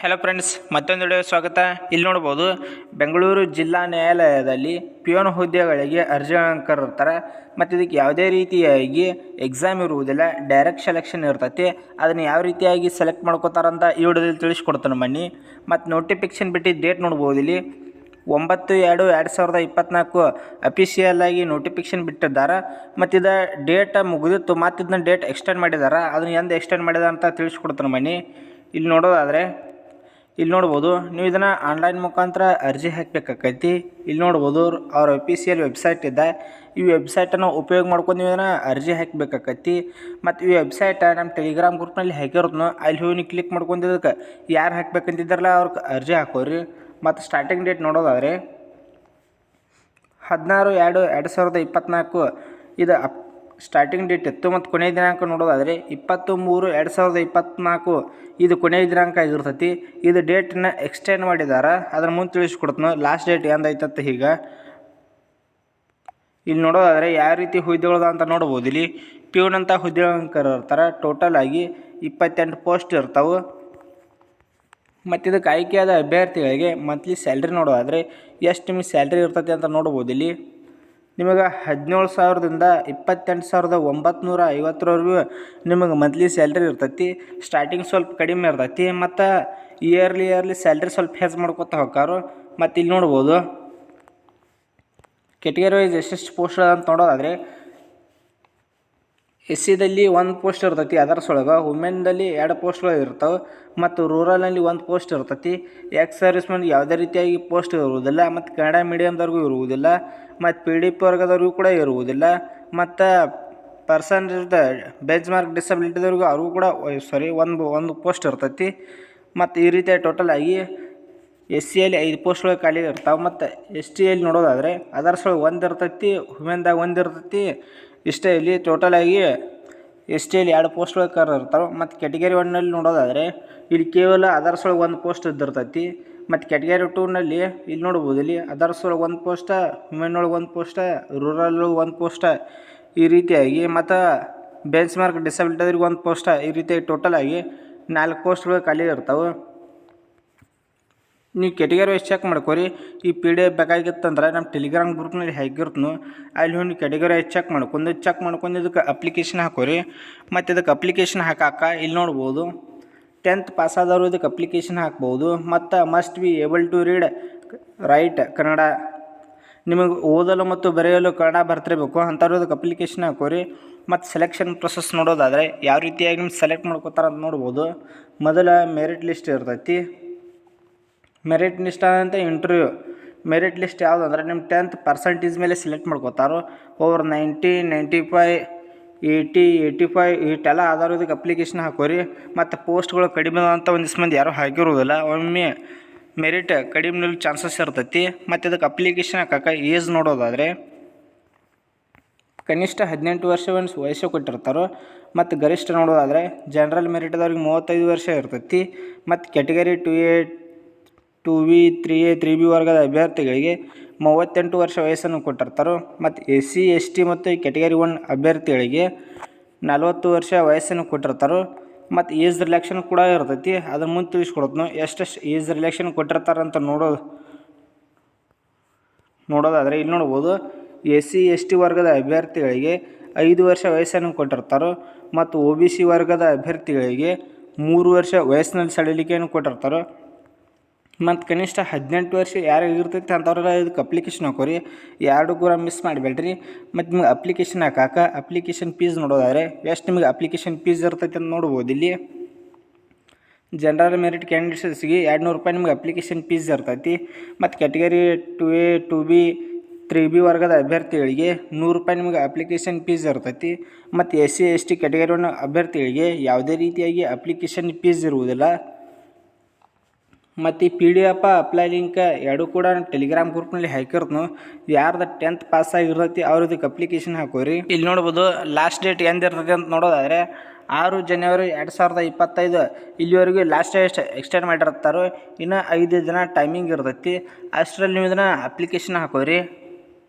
Hello friends ಮತ್ತೊಂದು video ಸ್ವಾಗತ. ಇಲ್ಲಿ ನೋಡ್ಬೋದು ಬೆಂಗಳೂರು ಜಿಲ್ಲಾ ನ್ಯಾಯಾಲಯದಲ್ಲಿ ಪಿಯೋನ್ ಹುದ್ದೆಗಳಿಗೆ ಅರ್ಜಿಗಳನ್ನು ಕರೆರ್ತಾರೆ ಮತ್ತು ಇದಕ್ಕೆ ಯಾವುದೇ ರೀತಿಯಾಗಿ ಎಕ್ಸಾಮ್ ಇರುವುದಿಲ್ಲ ಡೈರೆಕ್ಟ್ ಸೆಲೆಕ್ಷನ್ ಇರ್ತೈತಿ. ಅದನ್ನು ಯಾವ ರೀತಿಯಾಗಿ ಸೆಲೆಕ್ಟ್ ಮಾಡ್ಕೋತಾರಂತ ಈ ವಿಡಿಯೋದಲ್ಲಿ ತಿಳಿಸ್ಕೊಡ್ತಾನೆ ಬನ್ನಿ. ಮತ್ತು ನೋಟಿಫಿಕೇಶನ್ ಬಿಟ್ಟು ಡೇಟ್ ನೋಡ್ಬೋದು ಇಲ್ಲಿ. ಒಂಬತ್ತು ಎರಡು ಎರಡು ಸಾವಿರದ ಇಪ್ಪತ್ತ್ನಾಲ್ಕು ಅಫಿಷಿಯಲ್ ಆಗಿ ನೋಟಿಫಿಕೇಶನ್ ಬಿಟ್ಟಿದ್ದಾರೆ. ಮತ್ತು ಇದು ಡೇಟ್ ಮುಗಿದಿತ್ತು, ಮತ್ತು ಇದನ್ನ ಡೇಟ್ ಎಕ್ಸ್ಟೆಂಡ್ ಮಾಡಿದ್ದಾರೆ ಅದನ್ನು ಎಂದು ಎಕ್ಸ್ಟೆಂಡ್ ಮಾಡಿದ ಅಂತ ತಿಳಿಸ್ಕೊಡ್ತಾನೆ ಬನ್ನಿ. ಇಲ್ಲಿ ನೋಡೋದಾದರೆ ಇಲ್ಲಿ ನೋಡ್ಬೋದು, ನೀವು ಇದನ್ನು ಆನ್ಲೈನ್ ಮುಖಾಂತರ ಅರ್ಜಿ ಹಾಕಬೇಕಾಕೈತಿ. ಇಲ್ಲಿ ನೋಡ್ಬೋದು, ಅವ್ರ ಅಫಿಷಿಯಲ್ ವೆಬ್ಸೈಟ್ ಇದೆ. ಈ ವೆಬ್ಸೈಟನ್ನು ಉಪಯೋಗ ಮಾಡ್ಕೊಂಡು ನೀವು ಇದನ್ನು ಅರ್ಜಿ ಹಾಕಬೇಕಾಕೈತಿ. ಮತ್ತು ಈ ವೆಬ್ಸೈಟ ನಮ್ಮ ಟೆಲಿಗ್ರಾಮ್ ಗ್ರೂಪ್ನಲ್ಲಿ ಹಾಕಿರೋದ್ನು ಅಲ್ಲಿ ಹೋಗಿ ನೀವು ಕ್ಲಿಕ್ ಮಾಡ್ಕೊಂಡಿದ್ದಕ್ಕೆ ಯಾರು ಹಾಕ್ಬೇಕಂತಿದ್ದಾರಲ್ಲ ಅವ್ರಿಗೆ ಅರ್ಜಿ ಹಾಕೋರಿ. ಮತ್ತು ಸ್ಟಾರ್ಟಿಂಗ್ ಡೇಟ್ ನೋಡೋದಾದ್ರೆ, ಹದಿನಾರು ಎರಡು ಎರಡು ಸಾವಿರದ ಇಪ್ಪತ್ತ್ನಾಲ್ಕು ಇದು ಅಪ್ ಸ್ಟಾರ್ಟಿಂಗ್ ಡೇಟ್ ಇತ್ತು ಮತ್ತು ಕೊನೆಯ ದಿನಾಂಕ ನೋಡೋದಾದರೆ ಇಪ್ಪತ್ತು ಮೂರು ಎರಡು ಸಾವಿರದ ಇಪ್ಪತ್ತ್ನಾಲ್ಕು ಇದು ಕೊನೆಯ ದಿನಾಂಕ ಆಗಿರ್ತೈತಿ. ಇದು ಡೇಟನ್ನ ಎಕ್ಸ್ಟೆಂಡ್ ಮಾಡಿದ್ದಾರೆ ಅದ್ರ ಮುಂದೆ ತಿಳಿಸ್ಕೊಡ್ತೀನಿ. ಲಾಸ್ಟ್ ಡೇಟ್ ಎಂದೈತಂತ ಈಗ. ಇಲ್ಲಿ ನೋಡೋದಾದರೆ ಯಾವ ರೀತಿ ಹುದ್ದೆಗಳದ ಅಂತ ನೋಡ್ಬೋದು. ಇಲ್ಲಿ ಪ್ಯೂನ್ ಅಂತ ಹುದ್ದೆಗಳನ್ನು ಇರ್ತಾರೆ ಟೋಟಲ್ ಆಗಿ ಇಪ್ಪತ್ತೆಂಟು ಪೋಸ್ಟ್ ಇರ್ತಾವೆ. ಮತ್ತು ಇದಕ್ಕೆ ಆಯ್ಕೆಯಾದ ಅಭ್ಯರ್ಥಿಗಳಿಗೆ ಮಂತ್ಲಿ ಸ್ಯಾಲ್ರಿ ನೋಡೋದಾದರೆ ಎಷ್ಟು ನಿಮಗೆ ಸ್ಯಾಲ್ರಿ ಇರ್ತೈತೆ ಅಂತ ನೋಡ್ಬೋದು. ಇಲ್ಲಿ ನಿಮಗೆ ಹದಿನೇಳು ಸಾವಿರದಿಂದ ಇಪ್ಪತ್ತೆಂಟು ಸಾವಿರದ ಒಂಬತ್ತು ಐವತ್ತರವರೆಗೂ ನಿಮಗೆ ಮಂತ್ಲಿ ಸ್ಯಾಲ್ರಿ ಇರ್ತೈತಿ. ಸ್ಟಾರ್ಟಿಂಗ್ ಸ್ವಲ್ಪ ಕಡಿಮೆ ಇರ್ತೈತಿ ಮತ್ತು ಇಯರ್ಲಿ ಇಯರ್ಲಿ ಸ್ಯಾಲ್ರಿ ಸ್ವಲ್ಪ ಹೆಚ್ಚು ಮಾಡ್ಕೊತಾ ಹೋಗಾರು ಮತ್ತು ಇಲ್ಲಿ ನೋಡ್ಬೋದು. ಕೆಟಗರಿ ವೈಸ್ ಎಷ್ಟೆಷ್ಟು ಪೋಸ್ಟ್ ಅಂತ ನೋಡೋದಾದರೆ ಎಸ್ ಸಿದಲ್ಲಿ ಒಂದು ಪೋಸ್ಟ್ ಇರ್ತೈತಿ ಅದರ್ಸ್ ಒಳಗೆ ವುಮೆನ್ದಲ್ಲಿ ಎರಡು ಪೋಸ್ಟ್ಗಳು ಇರ್ತವೆ ಮತ್ತು ರೂರಲ್ನಲ್ಲಿ ಒಂದು ಪೋಸ್ಟ್ ಇರ್ತೈತಿ. ಎಕ್ಸ್ ಸರ್ವಿಸ್ ಮ್ಯಾನ್ ಯಾವುದೇ ರೀತಿಯಾಗಿ ಪೋಸ್ಟ್ ಇರುವುದಿಲ್ಲ ಮತ್ತು ಕನ್ನಡ ಮೀಡಿಯಮ್ದವ್ರಿಗೂ ಇರುವುದಿಲ್ಲ ಮತ್ತು ಪಿ ಡಿ ಪಿ ವರ್ಗದವ್ರಿಗೂ ಕೂಡ ಇರುವುದಿಲ್ಲ ಮತ್ತು ಪರ್ಸನ್ ಬೆಂಚ್ ಮಾರ್ಕ್ ಡಿಸಬಿಲಿಟಿದವ್ರಿಗೂ ಅವ್ರಿಗೂ ಕೂಡ ಸಾರಿ ಒಂದು ಒಂದು ಪೋಸ್ಟ್ ಇರ್ತೈತಿ. ಮತ್ತು ಈ ರೀತಿಯಾಗಿ ಟೋಟಲ್ ಆಗಿ ಎಸ್ ಸಿಯಲ್ಲಿ ಐದು ಪೋಸ್ಟ್ಗಳು ಖಾಲಿ ಇರ್ತಾವೆ ಮತ್ತು ಎಸ್ ಟಿಯಲ್ಲಿ ನೋಡೋದಾದರೆ ಅದರ್ಸ್ ಒಳಗೆ ಒಂದು ಇರ್ತೈತಿ ವುಮೆನ್ದಾಗ ಒಂದು ಇರ್ತೈತಿ ಇಷ್ಟೇ ಇಲ್ಲಿ ಟೋಟಲ್ ಆಗಿ ಎಸ್ ಟಿಯಲ್ಲಿ ಎರಡು ಪೋಸ್ಟ್ಗಳು ಕರ್ ಇರ್ತಾವೆ. ಮತ್ತು ಕೆಟಗರಿ ಒನ್ನಲ್ಲಿ ನೋಡೋದಾದರೆ, ಇಲ್ಲಿ ಕೇವಲ ಅದರ್ಸ್ ಒಳಗೆ ಒಂದು ಪೋಸ್ಟ್ ಇದ್ದಿರ್ತೈತಿ. ಮತ್ತು ಕೆಟಗರಿ ಟೂನಲ್ಲಿ ಇಲ್ಲಿ ನೋಡ್ಬೋದು, ಇಲ್ಲಿ ಅದರ್ಸ್ ಒಳಗೆ ಒಂದು ಪೋಸ್ಟ ವುಮೆನ್ ಒಳಗೆ ಒಂದು ಪೋಸ್ಟ ರೂರಲ್ ಒಂದು ಪೋಸ್ಟ ಈ ರೀತಿಯಾಗಿ, ಮತ್ತು ಬೆಂಚ್ ಮಾರ್ಕ್ ಡಿಸಬಿಲಿಟಿದವ್ರಿಗೆ ಒಂದು ಪೋಸ್ಟ ಈ ರೀತಿಯಾಗಿ ಟೋಟಲ್ ಆಗಿ ನಾಲ್ಕು ಪೋಸ್ಟ್ಗಳು ಖಾಲಿ ಇರ್ತಾವೆ. ನೀವು ಕೆಟಗರಿ ವೈಸ್ ಚೆಕ್ ಮಾಡ್ಕೊರಿ. ಈ ಪಿ ಡಿ ಎಫ್ ಬೇಕಾಗಿತ್ತಂದ್ರೆ ನಮ್ಮ ಟೆಲಿಗ್ರಾಮ್ ಗ್ರೂಪ್ನಲ್ಲಿ ಹೇಗಿರ್ತನು ಅಲ್ಲಿ ಹೋಗಿ ಕೆಟಗರಿ ವೈಸ್ ಚೆಕ್ ಮಾಡ್ಕೊಂಡು ಚೆಕ್ ಮಾಡ್ಕೊಂಡು ಇದಕ್ಕೆ ಅಪ್ಲಿಕೇಶನ್ ಹಾಕೋರಿ. ಮತ್ತು ಇದಕ್ಕೆ ಅಪ್ಲಿಕೇಶನ್ ಹಾಕಾಕ ಇಲ್ಲಿ ನೋಡ್ಬೋದು. ಟೆಂತ್ ಪಾಸ್ ಆದವರು ಇದಕ್ಕೆ ಅಪ್ಲಿಕೇಶನ್ ಹಾಕ್ಬೋದು. ಮತ್ತು must be able to read write Kannada. ನಿಮಗೆ ಓದಲು ಮತ್ತು ಬರೆಯಲು ಕನ್ನಡ ಬರ್ತಿರಬೇಕು, ಅಂಥವ್ರು ಇದಕ್ಕೆ ಅಪ್ಲಿಕೇಶನ್ ಹಾಕೋರಿ. ಮತ್ತು ಸೆಲೆಕ್ಷನ್ ಪ್ರೊಸೆಸ್ ನೋಡೋದಾದರೆ, ಯಾವ ರೀತಿಯಾಗಿ ನಿಮ್ಗೆ ಸೆಲೆಕ್ಟ್ ಮಾಡ್ಕೋತಾರೆ ಅಂತ ನೋಡ್ಬೋದು. ಮೊದಲ ಮೆರಿಟ್ ಲಿಸ್ಟ್ ಇರ್ತೈತಿ. ಮೆರಿಟ್ ಲಿಸ್ಟ್ ಅಂತ ಇಂಟರ್ವ್ಯೂ ಮೆರಿಟ್ ಲಿಸ್ಟ್ ಯಾವುದು ಅಂದರೆ ನಿಮ್ಮ ಟೆಂತ್ ಪರ್ಸೆಂಟೇಜ್ ಮೇಲೆ select ಮಾಡ್ಕೋತಾರೋ over ninety ninety five eighty eighty five ಇಷ್ಟೆಲ್ಲ ಆಧಾರ ಇದಕ್ಕೆ ಅಪ್ಲಿಕೇಶನ್ ಹಾಕೋರಿ. ಮತ್ತು ಪೋಸ್ಟ್ಗಳು ಕಡಿಮೆ ಅಂತ ಒಂದಿಷ್ಟು ಮಂದಿ ಯಾರೂ ಹಾಕಿರೋದಿಲ್ಲ. ಒಮ್ಮೆ ಮೆರಿಟ್ ಕಡಿಮೆ ಚಾನ್ಸಸ್ ಇರ್ತೈತಿ. ಮತ್ತು ಅದಕ್ಕೆ ಅಪ್ಲಿಕೇಶನ್ ಹಾಕಕ್ಕೆ ಏಜ್ ನೋಡೋದಾದರೆ ಕನಿಷ್ಠ ಹದಿನೆಂಟು ವರ್ಷ ಒಂದು ವಯಸ್ಸು ಕೊಟ್ಟಿರ್ತಾರೋ, ಮತ್ತು ಗರಿಷ್ಠ ನೋಡೋದಾದರೆ ಜನರಲ್ ಮೆರಿಟ್ದವ್ರಿಗೆ ಮೂವತ್ತೈದು ವರ್ಷ ಇರ್ತೈತಿ. ಮತ್ತು category two A two B three A three B ವರ್ಗದ ಅಭ್ಯರ್ಥಿಗಳಿಗೆ ಮೂವತ್ತೆಂಟು ವರ್ಷ ವಯಸ್ಸನ್ನು ಕೊಟ್ಟಿರ್ತಾರೆ ಮತ್ತು ಎಸ್ ಸಿ ಎಸ್ ಟಿ ಮತ್ತು ಕೆಟಗರಿ ಒನ್ ಅಭ್ಯರ್ಥಿಗಳಿಗೆ ನಲವತ್ತು ವರ್ಷ ವಯಸ್ಸನ್ನು ಕೊಟ್ಟಿರ್ತಾರೆ ಮತ್ತು ಏಜ್ ರಿಲ್ಯಾಕ್ಷನ್ ಕೂಡ ಇರ್ತೈತಿ. ಅದನ್ನು ಮುಂದೆ ತಿಳಿಸ್ಕೊಡ್ತೀನಿ. ಎಷ್ಟೆಷ್ಟು ಏಜ್ ರಿಲ್ಯಾಕ್ಷನ್ ಕೊಟ್ಟಿರ್ತಾರಂತ ನೋಡೋದು ನೋಡೋದಾದರೆ ಇಲ್ಲಿ ನೋಡ್ಬೋದು. ಎಸ್ ಸಿ ಎಸ್ ಟಿ ವರ್ಗದ ಅಭ್ಯರ್ಥಿಗಳಿಗೆ ಐದು ವರ್ಷ ವಯಸ್ಸನ್ನು ಕೊಟ್ಟಿರ್ತಾರೆ ಮತ್ತು ಒ ಬಿ ಸಿ ವರ್ಗದ ಅಭ್ಯರ್ಥಿಗಳಿಗೆ ಮೂರು ವರ್ಷ ವಯಸ್ಸಿನಲ್ಲಿ ಸಡಿಲಿಕೆಯನ್ನು ಕೊಟ್ಟಿರ್ತಾರೋ ಮತ್ತು ಕನಿಷ್ಠ ಹದಿನೆಂಟು ವರ್ಷ ಯಾರಿಗೆ ಇರ್ತೈತೆ ಅಂಥವ್ರೆಲ್ಲ ಇದಕ್ಕೆ ಅಪ್ಲಿಕೇಶನ್ ಹಾಕೋರಿ. ಎರಡು ಕೂಡ ಮಿಸ್ ಮಾಡಬೇಡ್ರಿ. ಮತ್ತು ನಿಮ್ಗೆ ಅಪ್ಲಿಕೇಶನ್ ಹಾಕಾಕ ಅಪ್ಲಿಕೇಶನ್ ಫೀಸ್ ನೋಡೋದಾದ್ರೆ ಎಷ್ಟು ನಿಮಗೆ ಅಪ್ಲಿಕೇಶನ್ ಫೀಸ್ ಇರ್ತೈತೆ ಅಂತ ನೋಡ್ಬೋದು ಇಲ್ಲಿ. ಜನರಲ್ ಮೆರಿಟ್ ಕ್ಯಾಂಡಿಡೇಟ್ಸ್ಗೆ ಎರಡು ನೂರು ರೂಪಾಯಿ ನಿಮ್ಗೆ ಅಪ್ಲಿಕೇಶನ್ ಫೀಸ್ ಇರ್ತೈತಿ. ಮತ್ತು category two A two B three B ವರ್ಗದ ಅಭ್ಯರ್ಥಿಗಳಿಗೆ ನೂರು ರೂಪಾಯಿ ನಿಮಗೆ ಅಪ್ಲಿಕೇಶನ್ ಫೀಸ್ ಇರ್ತೈತಿ. ಮತ್ತು S C S T category ಅಭ್ಯರ್ಥಿಗಳಿಗೆ ಯಾವುದೇ ರೀತಿಯಾಗಿ ಅಪ್ಲಿಕೇಶನ್ ಫೀಸ್ ಇರುವುದಿಲ್ಲ. ಮತ್ತು ಈ P D F apply link ಎರಡೂ ಕೂಡ ಟೆಲಿಗ್ರಾಮ್ ಗ್ರೂಪ್ನಲ್ಲಿ ಹಾಕಿರ್ತನು. ಯಾರ್ದು ಟೆಂತ್ ಪಾಸ್ ಆಗಿರ್ತೈತಿ ಅವ್ರು ಇದಕ್ಕೆ ಅಪ್ಲಿಕೇಶನ್ ಹಾಕೋರಿ. ಇಲ್ಲಿ ನೋಡ್ಬೋದು ಲಾಸ್ಟ್ ಡೇಟ್ ಎಂದಿರ್ತದೆ ಅಂತ ನೋಡೋದಾದರೆ ಆರು ಜನವರಿ ಎರಡು ಸಾವಿರದ ಇಪ್ಪತ್ತೈದು. ಇಲ್ಲಿವರೆಗೂ ಲಾಸ್ಟ್ ಡೇಟ್ ಎಕ್ಸ್ಟೆಂಡ್ ಮಾಡಿರ್ತಾರೋ. ಇನ್ನು ಐದು ದಿನ ಟೈಮಿಂಗ್ ಇರ್ತೈತಿ. ಅಷ್ಟರಲ್ಲಿ ನೀವು ಇದನ್ನು ಅಪ್ಲಿಕೇಶನ್ ಹಾಕೋರಿ.